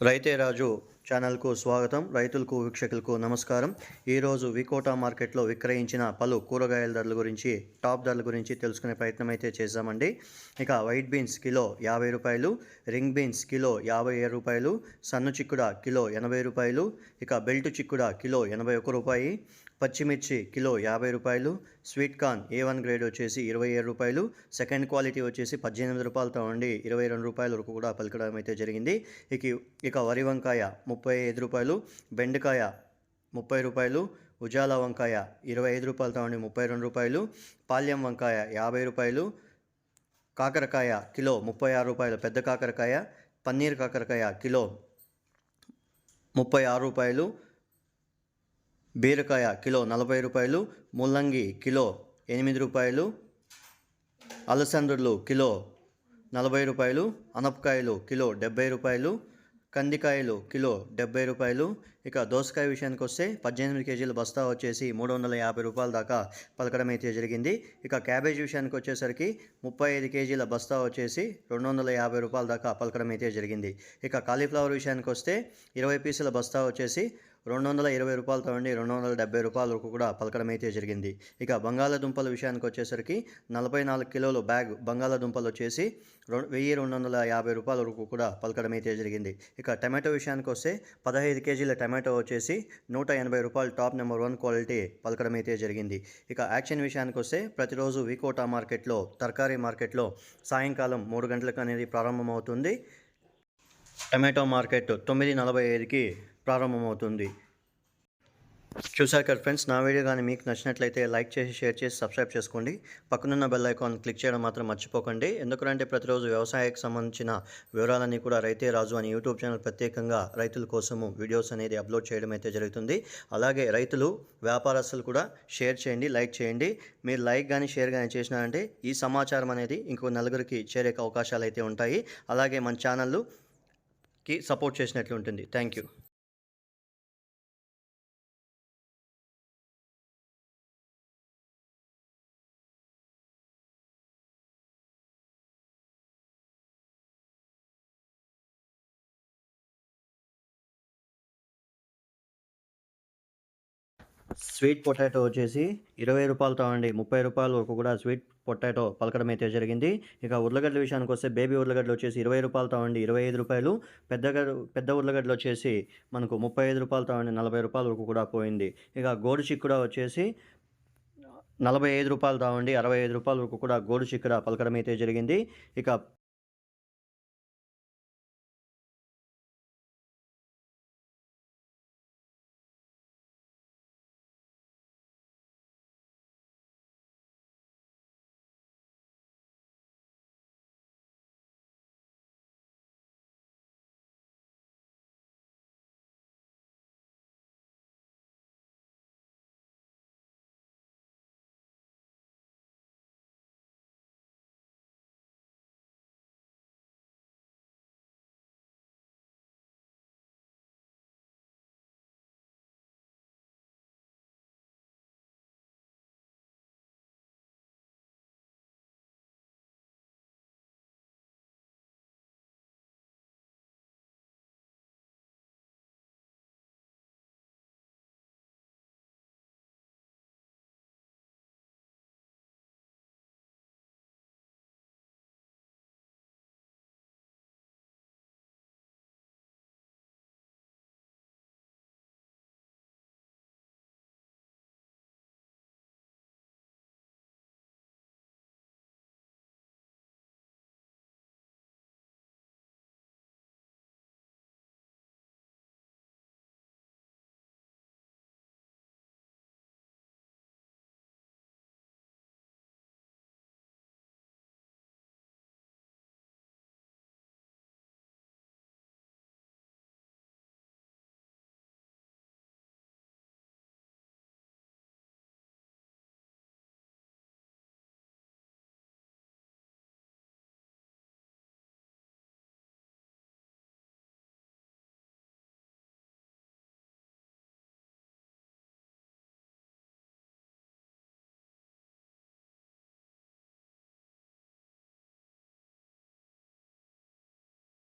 రైతే రాజు ఛానల్కు స్వాగతం. రైతులకు వీక్షకులకు నమస్కారం. ఈరోజు వికోటా మార్కెట్లో విక్రయించిన పలు కూరగాయల ధరల గురించి టాప్ ధరల గురించి తెలుసుకునే ప్రయత్నం అయితే చేశామండి. ఇక వైట్ బీన్స్ కిలో యాభై రూపాయలు రింగ్ బీన్స్ కిలో యాభై ఏడు రూపాయలు సన్ను చిక్కుడ కిలో ఎనభై రూపాయలు ఇక బెల్ట్ చిక్కుడ కిలో ఎనభై ఒక్క రూపాయి పచ్చిమిర్చి కిలో యాభై రూపాయలు sweet corn A one grade వచ్చేసి ఇరవై ఏడు రూపాయలు సెకండ్ క్వాలిటీ వచ్చేసి పద్దెనిమిది రూపాయలతో ఉండి ఇరవై రెండు రూపాయల వరకు కూడా పలకడం అయితే జరిగింది. ఇక ఇక వరి వంకాయ ముప్పై ఐదు రూపాయలు బెండకాయ ముప్పై రూపాయలు ఉజాల వంకాయ ఇరవై ఐదు రూపాయలతో ఉండి ముప్పై రెండు రూపాయలు పాల్యం వంకాయ యాభై రూపాయలు కాకరకాయ కిలో ముప్పై ఆరు రూపాయలు పెద్ద కాకరకాయ పన్నీర్ కాకరకాయ కిలో ముప్పై ఆరు రూపాయలు బీరకాయ కిలో నలభై రూపాయలు ముల్లంగి కిలో ఎనిమిది రూపాయలు అలసందలు కిలో నలభై రూపాయలు అనపకాయలు కిలో డెబ్బై రూపాయలు కందికాయలు కిలో డెబ్బై రూపాయలు. ఇక దోసకాయ విషయానికి వస్తే పద్దెనిమిది కేజీల బస్తా వచ్చేసి మూడు వందల యాభై రూపాయల దాకా పలకడం అయితే జరిగింది. ఇక క్యాబేజ్ విషయానికి వచ్చేసరికి ముప్పై ఐదు కేజీల బస్తా వచ్చేసి రెండు వందల యాభై రూపాయల దాకా పలకడం అయితే జరిగింది. ఇక కాలీఫ్లవర్ విషయానికి వస్తే ఇరవై పీసుల బస్తా వచ్చేసి రెండు వందల ఇరవై రూపాయలతో నుండి రెండు వందల డెబ్బై రూపాయల వరకు కూడా పలకడం అయితే జరిగింది. ఇక బంగాళాదుంపల విషయానికి వచ్చేసరికి నలభై నాలుగు కిలోలు బ్యాగ్ బంగాళాదుంపలు వచ్చేసి రెండు వెయ్యి రెండు వందల యాభై రూపాయల వరకు కూడా పలకడం అయితే జరిగింది. ఇక టమాటో విషయానికి వస్తే పదహైదు కేజీల టమాటో వచ్చేసి నూట ఎనభై రూపాయలు టాప్ నెంబర్ వన్ క్వాలిటీ పలకడం అయితే జరిగింది. ఇక యాక్షన్ విషయానికి వస్తే ప్రతిరోజు వికోటా మార్కెట్లో తరకారీ మార్కెట్లో సాయంకాలం మూడు గంటలకు అనేది ప్రారంభమవుతుంది. టమాటో మార్కెట్ తొమ్మిది నలభై ఐదుకి ప్రారంభమవుతుంది. చూసారు కదా ఫ్రెండ్స్ నా వీడియో కానీ మీకు నచ్చినట్లయితే లైక్ చేసి షేర్ చేసి సబ్స్క్రైబ్ చేసుకోండి. పక్కనున్న బెల్ ఐకాన్ క్లిక్ చేయడం మాత్రం మర్చిపోకండి. ఎందుకంటే ప్రతిరోజు వ్యవసాయకు సంబంధించిన వివరాలన్నీ కూడా రైతే రాజు అని యూట్యూబ్ ఛానల్ ప్రత్యేకంగా రైతుల కోసము వీడియోస్ అనేది అప్లోడ్ చేయడం అయితే జరుగుతుంది. అలాగే రైతులు వ్యాపారస్తులు కూడా షేర్ చేయండి లైక్ చేయండి. మీరు లైక్ కానీ షేర్ కానీ చేసినారంటే ఈ సమాచారం అనేది ఇంకో నలుగురికి చేరే అవకాశాలు అయితే ఉంటాయి. అలాగే మన ఛానల్కి సపోర్ట్ చేసినట్లు ఉంటుంది. Thank you. స్వీట్ పొటాటో వచ్చేసి ఇరవై రూపాయలతో అండి ముప్పై రూపాయల వరకు కూడా స్వీట్ పొటాటో పలకడం అయితే జరిగింది. ఇక ఉర్లగడ్డల విషయానికి వస్తే బేబీ ఉర్లగడ్డలు వచ్చేసి ఇరవై రూపాయలతో అండి ఇరవై ఐదు రూపాయలు. పెద్దగా పెద్ద ఉర్లగడ్డలు వచ్చేసి మనకు ముప్పై ఐదు రూపాయలతో అండి నలభై రూపాయల వరకు కూడా పోయింది. ఇక గోడు చిక్కుడ వచ్చేసి నలభై ఐదు రూపాయలు తావండి అరవై ఐదు రూపాయల వరకు కూడా గోడు చిక్కుడ పలకడం అయితే జరిగింది. ఇక